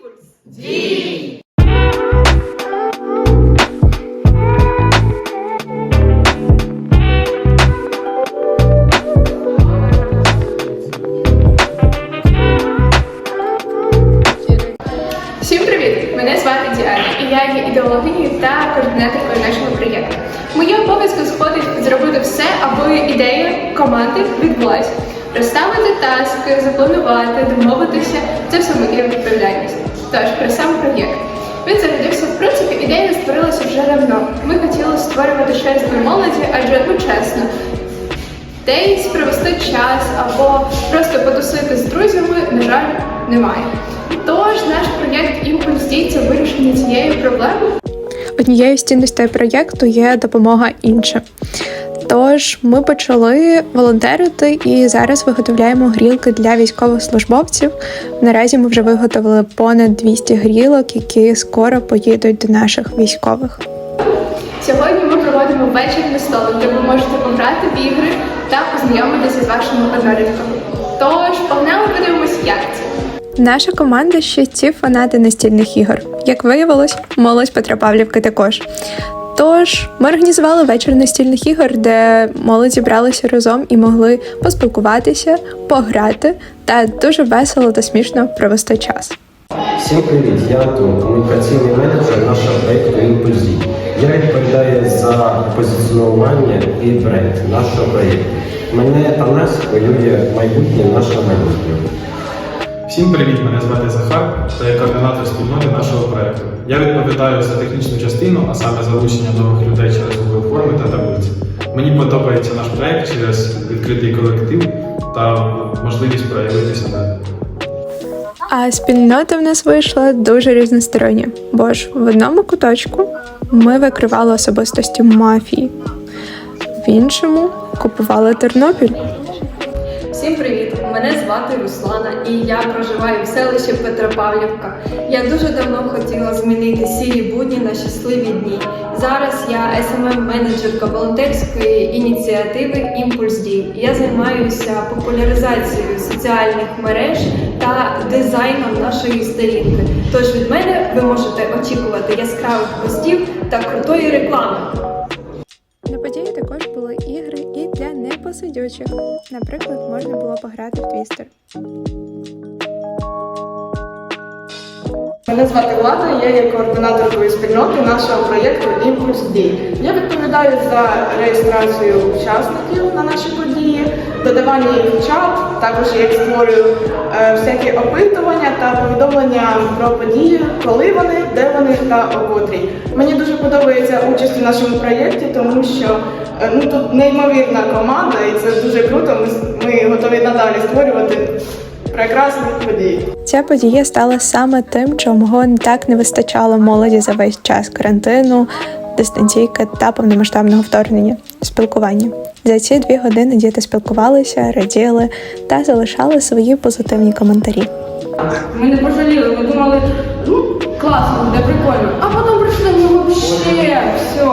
Імпульс. Всім привіт! Мене звати Діана, я є ідеологинею та координаторкою нашого проєкту. Моє обов'язку сходить зробити все, аби ідея команди відбулася. Розставити таски, запланувати, домовитися це все моя відповідальність. Тож про сам проєкт. Він зародився, в принципі, ідея створилася вже давно. Ми хотіли створювати щось для молоді, адже ну чесно, десь провести час або просто потусити з друзями, на жаль, немає. Тож наш проєкт Імпульс дій вирішення цієї проблеми. Однією з цінностей проєкту є допомога іншим. Тож ми почали волонтерити і зараз виготовляємо грілки для військовослужбовців. Наразі ми вже виготовили понад 200 грілок, які скоро поїдуть до наших військових. Сьогодні ми проводимо вечір на столик, де ви можете пограти в ігри та познайомитися з вашими однолітками. Тож погнали подивимось, як це. Наша команда ще ці фанати настільних ігор. Як виявилось, молодь Петропавлівки також. Тож ми організували вечір настільних ігор, де молодь зібралися разом і могли поспілкуватися, пограти та дуже весело та смішно провести час. Всім привіт, я Антон, комунікаційний менеджер нашого проєкту «Імпульзі». Я відповідаю за позиціонування і бренд нашого проєкту. Мене та нас хвилює майбутнє нашого майбутнього. Всім привіт! Мене звати Захар та я координатор спільноти нашого проекту. Я відповідаю за технічну частину, а саме залучення нових людей через Google форми та таблиці. Мені подобається наш проект через відкритий колектив та можливість проявити себе. А спільнота в нас вийшла дуже різностороння, бо ж в одному куточку ми викривали особистості мафії, в іншому купували Тернопіль. Всім привіт! Мене звати Руслана і я проживаю в селищі Петропавлівка. Я дуже давно хотіла змінити сірі будні на щасливі дні. Зараз я smm менеджерка волонтерської ініціативи Імпульс Дій. Я займаюся популяризацією соціальних мереж та дизайном нашої сторінки. Тож від мене ви можете очікувати яскравих постів та крутої реклами. На події також для непосидючих. Наприклад, можна було пограти в твістер. Мене звати Влада, я є координаторкою спільноти нашого проєкту Імпульс Дій. Я відповідаю за реєстрацію учасників на наші події, додавання їх в чат, також я створюю е, всякі опитування та повідомлення про події, коли вони, де вони та о котрій. Мені дуже подобається участь у нашому проєкті, тому що е, ну тут неймовірна команда, і це дуже круто. Ми, ми готові надалі створювати прекрасні події. Ця подія стала саме тим, чого так не вистачало молоді за весь час карантину, дистанційки та повномасштабного вторгнення спілкування. За ці дві години діти спілкувалися, раділи та залишали свої позитивні коментарі. Ми не пожаліли, ми думали, ну класно, буде прикольно. А потім прийшли, ну вообще, все.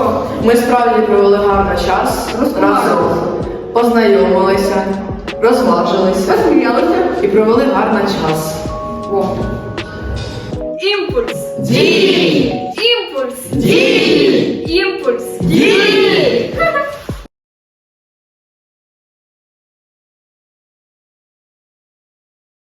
Ми справді провели гарний час, Розкладалися. познайомилися, розважилися Посміялися. І провели гарний час. О. Імпульс! Дій! Імпульс! Дій! Імпульс! Дій!